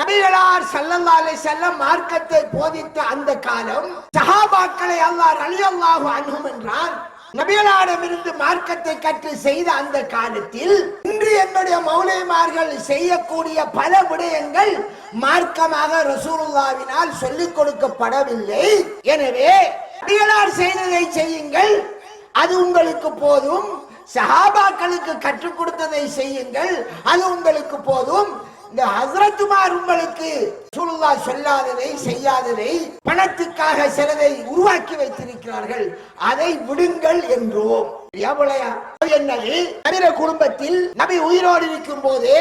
நபிகளார் சல்லல்லாலே செல்ல மார்க்கத்தை போதித்த அந்த காலம் சஹாபாக்களை அல்லாஹ் அழியல்லாக அணுகும் என்றான். நபிகளாரிடமிருந்து மார்க்கத்தை கற்று செய்த அந்த காலத்தில் இன்று என்னுடைய மௌலிமார்கள் செய்யக்கூடிய பல விடயங்கள் மார்க்கமாக ரசூலுல்லாவினால் சொல்லிக் கொடுக்கப்படவில்லை. எனவே நபிகளார் செய்ததை செய்யுங்கள். அது உங்களுக்கு போதும். சஹாபாக்களுக்கு கற்றுக் கொடுத்ததை செய்யுங்கள். அது உங்களுக்கு போதும். இந்த ஹசரத்துமார் உங்களுக்கு சுருல்லா சொல்லாததை செய்யாததை பணத்துக்காக சிலதை உருவாக்கி வைத்திருக்கிறார்கள். அதை விடுங்கள் என்றோம். என்னது? நபிர குடும்பத்தில் நபி உயிரோடு இருக்கும் போதே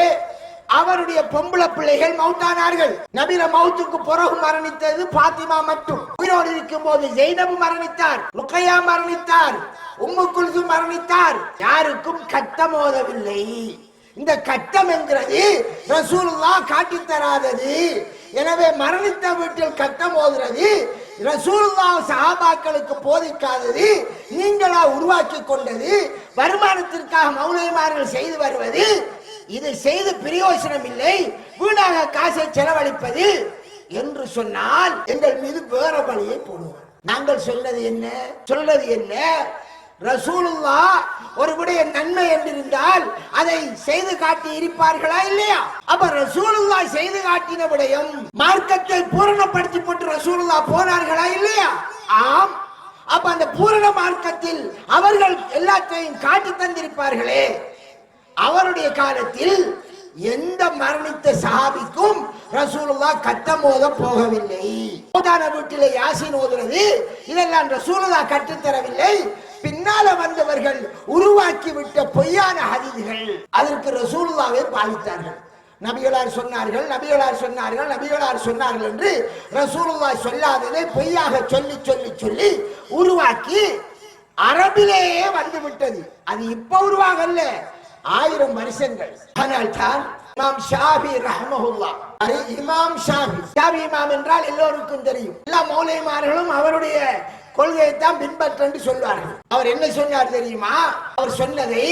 அவருடைய பொம்பளை பிள்ளைகள் மௌத்தானார்கள் நபிர மௌத்துக்கு பிறகு மரணித்தது பாத்திமா மட்டும். உயிரோடு இருக்கும் போது ஜெய்னபு மரணித்தார் ருக்கையா மரணித்தார் உம்மு குல்சு மரணித்தார். யாருக்கும் கட்டமோதவில்லை இந்த கட்டம் என்கிறது ரசூலுல்லா காட்டித் தராதது. எனவே மரணித்த வீட்டில் கட்டம் ஓதுறது ரசூலுல்லா சஹாபாக்களுக்கு போதிக்காதது நீங்களா உருவாக்கி கொண்டது வருமானத்திற்காக மௌலிமார்கள் செய்து வருவது இது செய்து பிரயோசனம் இல்லை வீணாக காசை செலவழிப்பது என்று சொன்னால் எங்கள் மீது வேற பணியை போடுவார். நாங்கள் சொல்றது என்ன? சொல்றது என்ன? ரசூலுல்லா ஒரு விடைய நன்மை என்றிருந்தால் அதை செய்து காட்டி இருப்பார்களா இல்லையா? அப்ப ரசூலுல்லா செய்து காட்டின விடயம் மார்க்கத்தை பூரணப்படுத்தி போட்டு ரசூலுல்லா போனார்களா இல்லையா? ஆம். அப்ப அந்த பூரண மார்க்கத்தில் அவர்கள் எல்லாத்தையும் காட்டி தந்திருப்பார்களே. அவருடைய காலத்தில் எந்த மரணித்த சஹாபிக்கும் ரசூலுல்லா கட்டம் ஓத போகவில்லை. ஓதான வீட்டிலே யாசின் ஓதுறது இதெல்லாம் ரசூலுல்லா கற்றுத்தரவில்லை. பின்னால வந்தவர்கள் உருவாக்கி விட்ட பொய்யான ஹதீதுகள். அதற்கு ரசூலுல்லாவே பாலித்தார்கள். நபிகளார் சொன்னார்கள் நபிகளார் சொன்னார்கள் நபிகளார் சொன்னார்கள் என்று ரசூலுல்லா சொல்லாததை பொய்யாக சொல்லி சொல்லி சொல்லி உருவாக்கி அரபிலேயே வந்து விட்டது. அது இப்ப உருவாகல்ல. ஆயிரம் வருஷங்கள். ஆனால் தான் இமாம் ஷாபி ரஹமஹுல்லா. அது இமாம் ஷாபி ஷாபி இமாம் என்றால் எல்லோருக்கும் தெரியும். எல்லா மௌலைமார்களும் அவருடைய கொள்கையை தான் பின்பற்றன்னு சொல்வார்கள் அவர் என்ன சொன்னார் தெரியுமா? அவர் சொன்னதை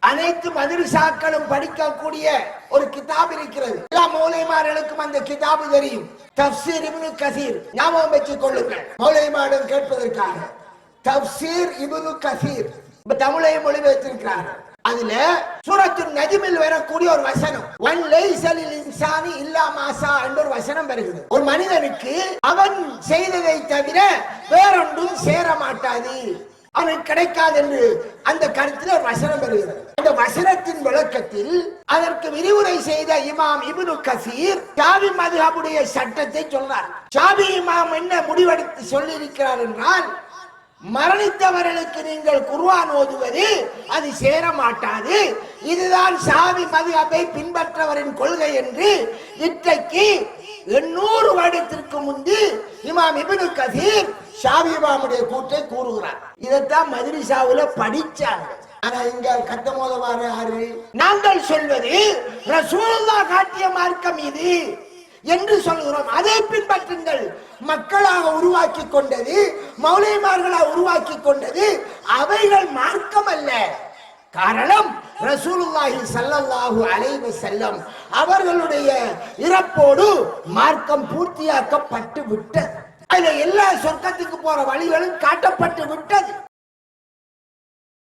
அனைத்து மதுரசாக்களும் படிக்கக்கூடிய ஒரு கிதாப் இருக்கிறது. எல்லா மூலைமார்களுக்கும் அந்த கிதாபு தெரியும். தப்சீர் இப்னு கசீர். ஞாபகம் வச்சுக் கொள்ளுங்கள். மௌலிமாரிடம் கேட்பதற்காக தப்சீர் இப்னு கசீர். இப்ப மொழி மொழிபெயர்த்திருக்கிறார்கள் அதுல சூரத்து நஜிமில் வரக்கூடிய ஒரு வசனம் ஒன் லைசலில் இன்சானி இல்லா மாசா என்ற ஒரு வசனம் வருகிறது. ஒரு மனிதனுக்கு அவன் செய்ததை தவிர வேறொன்றும் சேர மாட்டாது அவனுக்கு கிடைக்காது என்று அந்த கருத்தில் ஒரு வசனம் வருகிறது. அந்த வசனத்தின் விளக்கத்தில் அதற்கு விரிவுரை செய்த இமாம் இபுனு கசீர் ஷாபி மதுஹபுடைய சட்டத்தை சொன்னார். ஷாபி இமாம் என்ன முடிவெடுத்து சொல்லியிருக்கிறார் என்றால் மரணித்தவர்களுக்கு நீங்கள் குர்வான் ஓதுவது அது சேர மாட்டாது இதுதான் சாவி மதுகபை பின்பற்றவரின் கொள்கை என்று இன்றைக்கு எண்ணூறு வருடத்திற்கு முந்தி இமாம் இப்னு கசீர் ஷாவி இமாமுடைய கூற்றை கூறுகிறார். இதைத்தான் மதுரிசாவுல படிச்சாங்க. ஆனா இங்க கத்த வார யாரு நாங்கள் சொல்வது ரசூலுல்லா காட்டிய மார்க்கம் இது. என்று சொல்கிறோம். அதை பின்பற்றுங்கள். மக்களாக உருவாக்கி கொண்டது மௌலிமார்களாக உருவாக்கி கொண்டது அவைகள் மார்க்கம் அல்ல காரணம் ரசூலுல்லாஹி சல்லல்லாஹு அலைவு செல்லம் அவர்களுடைய இறப்போடு மார்க்கம் பூர்த்தியாக்கப்பட்டு விட்டது. அதுல எல்லா சொர்க்கத்துக்கு போற வழிகளும் காட்டப்பட்டு விட்டது.